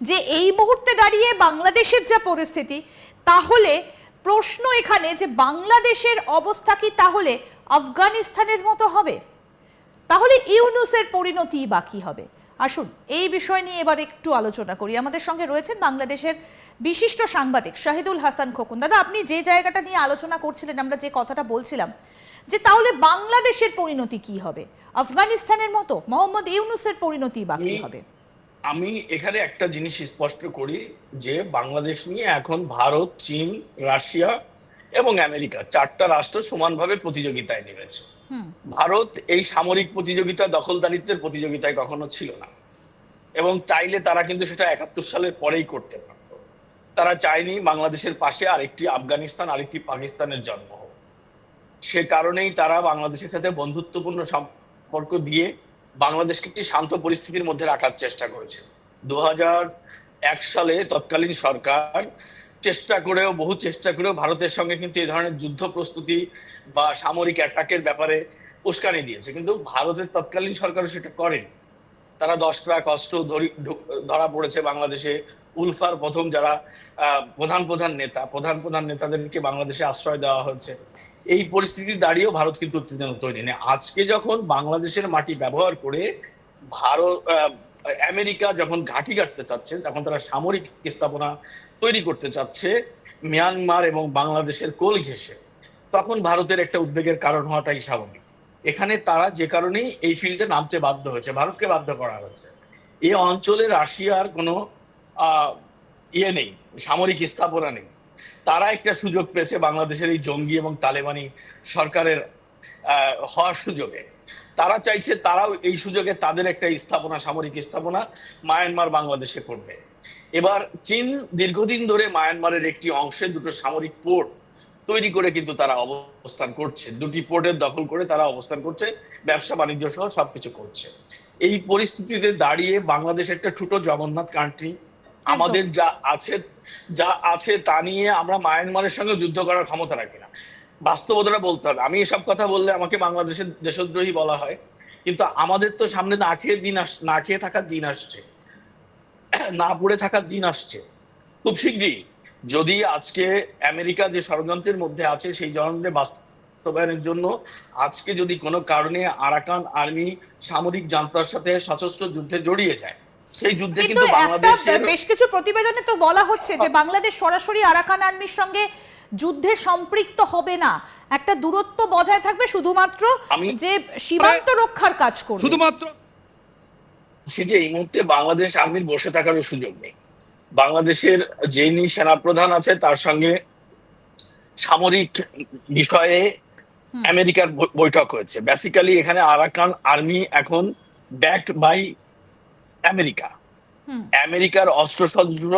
যে এই মুহূর্তে দাঁড়িয়ে বাংলাদেশের যা পরিস্থিতি তাহলে প্রশ্ন এখানে যে বাংলাদেশের অবস্থা কি তাহলে আফগানিস্তানের মতো হবে? তাহলে ইউনুসের পরিণতি বাকি হবে? আসুন এই বিষয় নিয়ে এবার একটু আলোচনা করি। আমাদের সঙ্গে রয়েছেন বাংলাদেশের বিশিষ্ট সাংবাদিক শাহিদুল হাসান খোকন। দাদা আপনি যে জায়গাটা নিয়ে আলোচনা করছিলেন আমরা যে কথাটা বলছিলাম যে তাহলে বাংলাদেশের পরিণতি কি হবে? আফগানিস্তানের মতো? মোহাম্মদ ইউনুসের পরিণতি বাকি হবে? আমি এখানে একটা জিনিস স্পষ্ট করি যে বাংলাদেশ নিয়ে এখন ভারত চীন রাশিয়া এবং আমেরিকা চারটা রাষ্ট্র সমানভাবে প্রতিযোগিতায় নেমেছে। ভারত এই সামরিক প্রতিযোগিতা দখলদারিত্বের প্রতিযোগিতায় কখনো ছিল না। এবং চাইলে তারা কিন্তু সেটা একাত্তর সালের পরেই করতে পারত। তারা চায়নি বাংলাদেশের পাশে আরেকটি আফগানিস্তান আরেকটি পাকিস্তানের জন্ম হোক। সে কারণেই তারা বাংলাদেশের সাথে বন্ধুত্বপূর্ণ সম্পর্ক দিয়ে বাংলাদেশকে একটি শান্ত পরিস্থিতির মধ্যে রাখার চেষ্টা করেছে। দু এক সালে তৎকালীন সরকার চেষ্টা করেও, বহু চেষ্টা করেও ভারতের সঙ্গে কিন্তু এই ধরনের যুদ্ধ প্রস্তুতি বা সামরিক অ্যাটাকের ব্যাপারে উস্কানি দিয়েছে। কিন্তু ভারতের তৎকালীন সরকারও সেটা করেনি। তারা দশ ট্রাক অস্ত্র ধরি পড়েছে বাংলাদেশে। উলফার প্রথম যারা প্রধান প্রধান নেতা, প্রধান প্রধান নেতাদেরকে বাংলাদেশে আশ্রয় দেওয়া হয়েছে। এই পরিস্থিতি দাঁড়িয়েও ভারত কিন্তু উত্তেজনা তৈরি নেই। আজকে যখন বাংলাদেশের মাটি ব্যবহার করে ভারত আমেরিকা যখন ঘাঁটি কাটতে চাচ্ছে, তখন তারা সামরিক স্থাপনা তৈরি করতে চাচ্ছে মিয়ানমার এবং বাংলাদেশের কোল ঘেঁষে। তখন ভারতের একটা উদ্বেগের কারণ হওয়াটাই স্বাভাবিক। এখানে তারা যে কারণেই এই ফিল্ডে নামতে বাধ্য হয়েছে, ভারতকে বাধ্য করা হয়েছে। এই অঞ্চলে রাশিয়ার কোনো ইয়ে নেই, সামরিক স্থাপনা নেই। তারা একটা সুযোগ পেয়েছে বাংলাদেশের এই জঙ্গি এবং তালেবানি সরকারের হওয়ার সুযোগে। তারা চাইছে তারাও এই সুযোগে তাদের একটা স্থাপনা, সামরিক স্থাপনা মায়ানমার বাংলাদেশে করবে। এবার চীন দীর্ঘদিন ধরে মায়ানমারের একটি অংশে দুটো সামরিক পোর্ট তৈরি করে কিন্তু তারা অবস্থান করছে। দুটি পোর্টের দখল করে তারা অবস্থান করছে ব্যবসা বাণিজ্য সহ সবকিছু করছে। এই পরিস্থিতিতে দাঁড়িয়ে বাংলাদেশ একটা ছোট জগন্নাথ কান্ট্রি আমাদের যা আছে যা আছে তা নিয়ে আমরা মায়ানমারের সঙ্গে যুদ্ধ করার ক্ষমতা রাখি না। বাস্তবতাটা বলতে হবে। আমি এসব কথা বললে আমাকে বাংলাদেশের দেশদ্রোহী বলা হয়। কিন্তু আমাদের তো সামনে না খেয়ে দিন আস না খেয়ে থাকার দিন আসছে। না পড়ে থাকার দিন আসছে। খুব শীঘ্রই যদি আজকে আমেরিকা যে ষড়যন্ত্রের মধ্যে আছে সেই ষড়যন্ত্রের বাস্তবায়নের জন্য আজকে যদি কোনো কারণে আরাকান আর্মি সামরিক জান্তার সাথে সশস্ত্র যুদ্ধে জড়িয়ে যায় সেই যুদ্ধে কিন্তু কিন্তু বাংলাদেশের বেশ কিছু প্রতিবেদনে তো বলা হচ্ছে যে বাংলাদেশ সরাসরি আরাকান আর্মির সঙ্গে যুদ্ধে সম্পৃক্ত হবে না। একটা দূরত্ব বজায় থাকবে শুধুমাত্র আমি- যে সীমান্ত রক্ষার কাজ করবে। শুধুমাত্র সেটি এই মুহূর্তে বাংলাদেশ আর্মির বসে থাকারও সুযোগ নেই। বাংলাদেশের যিনি সেনাপ্রধান আছে তার সঙ্গে সামরিক বিষয়ে আমেরিকার বৈঠক হয়েছে। বেসিক্যালি এখানে আরাকান আর্মি এখন ব্যাকড বাই আমেরিকা। আমেরিকার অস্ত্রশস্ত্র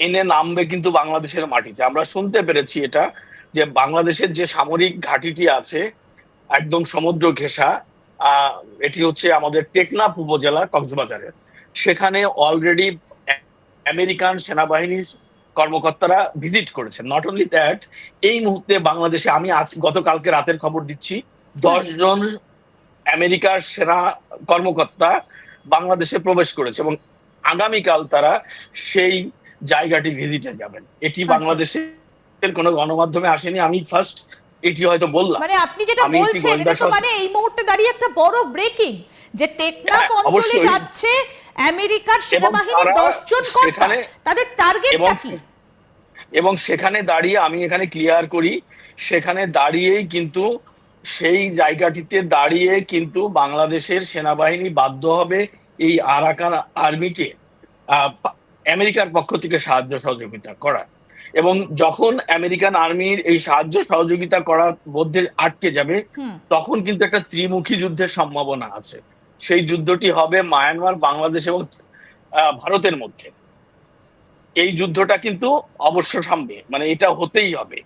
এনে নামবে কিন্তু বাংলাদেশের মাটিতে। আমরা শুনতে পেরেছি এটা যে বাংলাদেশের যে সামরিক ঘাঁটিটি আছে একদম সমুদ্র ঘেঁষা আহ, এটি হচ্ছে আমাদের টেকনাফ উপজেলা কক্সবাজারের। সেখানে অলরেডি আমেরিকান সেনাবাহিনীর কর্মকর্তারা ভিজিট করেছেন। নট অনলি দ্যাট এই মুহূর্তে বাংলাদেশে আমি আজ গতকালকে রাতের খবর দিচ্ছি জন আমেরিকার সেনা কর্মকর্তা বাংলাদেশে প্রবেশ করেছে এবং আগামীকাল তারা সেই জায়গাটি ভিজিটে যাবেন। এটি আচ্ছা। বাংলাদেশের কোনো গণমাধ্যমে আসেনি। আমি ফার্স্ট এটি হয়তো বললাম। মানে আপনি যেটা বলছেন এটা তো মানে এই মুহূর্তে দাঁড়িয়ে একটা বড় ব্রেকিং যে টেকনাফ হ্যাঁ, অঞ্চলে। যাচ্ছে আমেরিকার সেনাবাহিনীর তারা দশ জন কর্তা তাদের টার্গেটটা এবং কি? এবং সেখানে দাঁড়িয়ে আমি এখানে ক্লিয়ার করি সেখানে দাঁড়িয়েই কিন্তু সেই জায়গাটিতে দাঁড়িয়ে কিন্তু বাংলাদেশের সেনাবাহিনী বাধ্য হবে এই আরাকান আর্মিকে আহ, আমেরিকার পক্ষ থেকে সাহায্য সহযোগিতা করার। এবং যখন আমেরিকান আর্মির এই সাহায্য সহযোগিতা করার মধ্যে আটকে যাবে তখন কিন্তু একটা ত্রিমুখী যুদ্ধের সম্ভাবনা আছে। সেই যুদ্ধটি হবে মায়ানমার, বাংলাদেশ এবং ভারতের মধ্যে। এই যুদ্ধটা কিন্তু অবশ্য সামনে মানে এটা হতেই হবে।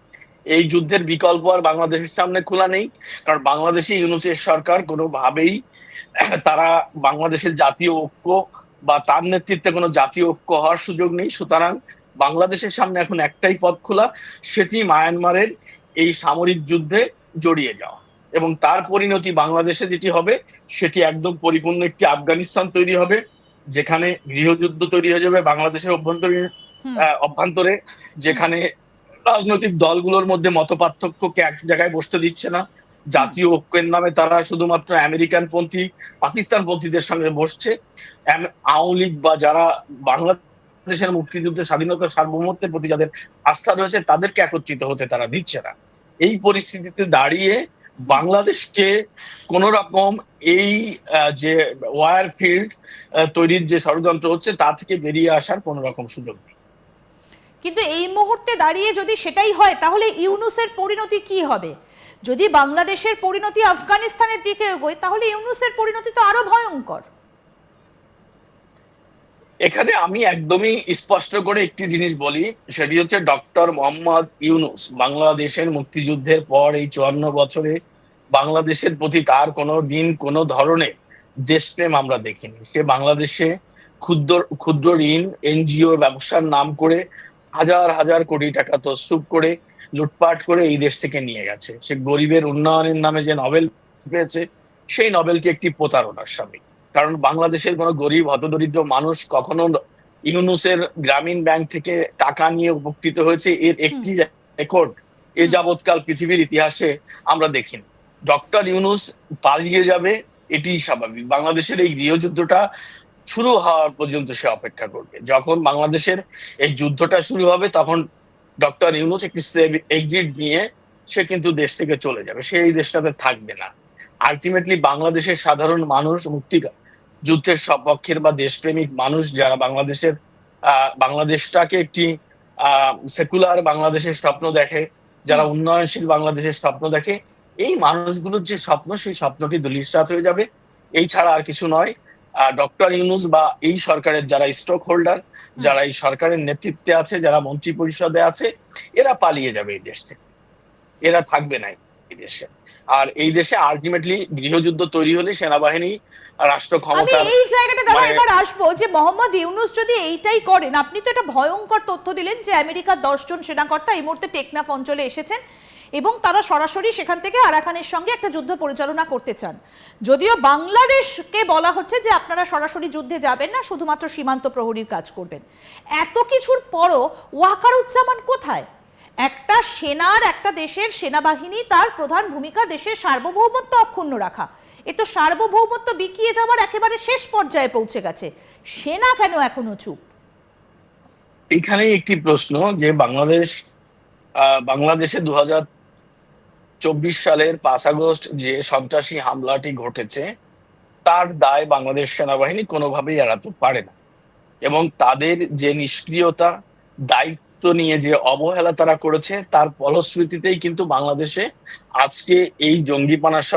এই যুদ্ধের বিকল্প আর বাংলাদেশের সামনে খোলা নেই, কারণ বাংলাদেশে ইউনুসের সরকার, কোনোভাবেই তারা বাংলাদেশের জাতীয় ঐক্য বা তার নেতৃত্বে কোনো জাতীয় ঐক্য হওয়ার সুযোগ নেই। সুতরাং বাংলাদেশের সামনে এখন একটাই পথ খোলা, সেটি মায়ানমারের এই সামরিক যুদ্ধে জড়িয়ে যাওয়া। এবং তার পরিণতি বাংলাদেশে যেটি হবে সেটি একদম পরিপূর্ণ একটি আফগানিস্তান তৈরি হবে যেখানে গৃহযুদ্ধ তৈরি হয়ে যাবে বাংলাদেশের অভ্যন্তরীণ অভ্যন্তরে যেখানে রাজনৈতিক দলগুলোর মধ্যে মত পার্থক্যকে এক জায়গায় বসতে দিচ্ছে না। জাতীয় ঐক্যের নামে তারা শুধুমাত্র আমেরিকান পন্থী পাকিস্তান পন্থীদের সঙ্গে বসছে। আওয়ামী লীগ বা যারা বাংলাদেশের মুক্তিযুদ্ধের স্বাধীনতা সার্বভৌমত্বের প্রতি যাদের আস্থা রয়েছে তাদেরকে একত্রিত হতে তারা দিচ্ছে না। এই পরিস্থিতিতে দাঁড়িয়ে বাংলাদেশকে কোন রকম এই যে ওয়ার ফিল্ড তৈরির যে ষড়যন্ত্র হচ্ছে, তা থেকে বেরিয়ে আসার কোন রকম সুযোগ নেই। কিন্তু এই মুহূর্তে দাঁড়িয়ে যদি সেটাই হয়, তাহলে ইউনুসের পরিণতি কি হবে? যদি বাংলাদেশের পরিণতি আফগানিস্তানের দিকে এগোয়, তাহলে ইউনুসের পরিণতি তো আরও ভয়ঙ্কর। এখানে আমি একদমই স্পষ্ট করে একটি জিনিস বলি, সেটি হচ্ছে ডক্টর মোহাম্মদ ইউনুস বাংলাদেশের মুক্তিযুদ্ধের পর এই চুয়ান্ন বছরে বাংলাদেশের প্রতি তার কোনো দিন কোনো ধরনের দেশপ্রেম আমরা দেখিনি। সে বাংলাদেশে ক্ষুদ্র ক্ষুদ্র ঋণ এনজিও ব্যবসার নাম করে হাজার হাজার কোটি টাকা তস্তুপ করে লুটপাট করে এই দেশ থেকে নিয়ে গেছে। সে গরিবের উন্নয়নের নামে যে নোবেল পেয়েছে, সেই নোবেলটি একটি প্রতারণার সামিল। কারণ বাংলাদেশের কোনো গরিব হতদরিদ্র মানুষ কখনো ইউনুসের গ্রামীণ ব্যাংক থেকে টাকা নিয়ে উপকৃত হয়েছে। এর একটি রেকর্ড এ যাবৎকাল পৃথিবীর ইতিহাসে আমরা দেখিনি। ডক্টর ইউনুস পালিয়ে যাবে এটি স্বাভাবিক। বাংলাদেশের এই গৃহযুদ্ধটা শুরু হওয়ার পর্যন্ত সে অপেক্ষা করবে। যখন বাংলাদেশের এই যুদ্ধটা শুরু হবে তখন ডক্টর ইউনুস একটি এক্সিট নিয়ে সে কিন্তু দেশ থেকে চলে যাবে। সে এই দেশটাতে থাকবে না। আলটিমেটলি বাংলাদেশের সাধারণ মানুষ মুক্তি যুদ্ধের সপক্ষের বা দেশপ্রেমিক মানুষ যারা বাংলাদেশের বাংলাদেশটাকে একটি সেকুলার বাংলাদেশের স্বপ্ন দেখে যারা উন্নয়নশীল বাংলাদেশের স্বপ্ন দেখে এই মানুষগুলোর যে স্বপ্ন সেই স্বপ্নটি দুলিশাত হয়ে যাবে। এই ছাড়া আর কিছু নয়। ডক্টর ইউনুস বা এই সরকারের যারা স্টক হোল্ডার যারা এই সরকারের নেতৃত্বে আছে যারা মন্ত্রী পরিষদে আছে এরা পালিয়ে যাবে এই দেশ থেকে। এরা থাকবে না এই দেশে। আর এই দেশে আলটিমেটলি গৃহযুদ্ধ তৈরি হলে সেনাবাহিনী রাষ্ট্র আমি এই জায়গাটা দাদা এবার আসব যে মোহাম্মদ ইউনুস যদি এইটাই করেন আপনি তো এটা ভয়ঙ্কর তথ্য দিলেন যে আমেরিকার দশজন সেনাকর্তা এই মুহূর্তে টেকনাফ অঞ্চলে এসেছেন এবং তারা সরাসরি সেখান থেকে আরাকানের সঙ্গে একটা যুদ্ধ পরিচালনা করতে চান। যদিও বাংলাদেশকে বলা হচ্ছে যে আপনারা সরাসরি যুদ্ধে যাবেন না শুধুমাত্র সীমান্ত প্রহরীর কাজ করবেন। এত কিছুর পরও ওয়াকারুজ্জামান কোথায়? একটা সেনার, একটা দেশের সেনাবাহিনী তার প্রধান ভূমিকা দেশের সার্বভৌমত্ব অক্ষুণ্ণ রাখা। এ তো সার্বভৌমত্ব বিকিয়ে যাওয়ার একেবারে শেষ পর্যায়ে পৌঁছে গেছে। সেনা কেন এখনও চুপ? এখানে একটি প্রশ্ন যে বাংলাদেশ বাংলাদেশে দু চব্বিশ সালের পাঁচ আগস্ট যে সন্ত্রাসী হামলাটি ঘটেছে, তার দায় বাংলাদেশ সেনাবাহিনী কোনোভাবেই এড়াতে পারে না। এবং তাদের যে নিষ্ক্রিয়তা, দায়িত্ব নিয়ে যে অবহেলা তারা করেছে তার ফলশ্রুতিতেই কিন্তু বাংলাদেশে আজকে এই জঙ্গিপানার সরকার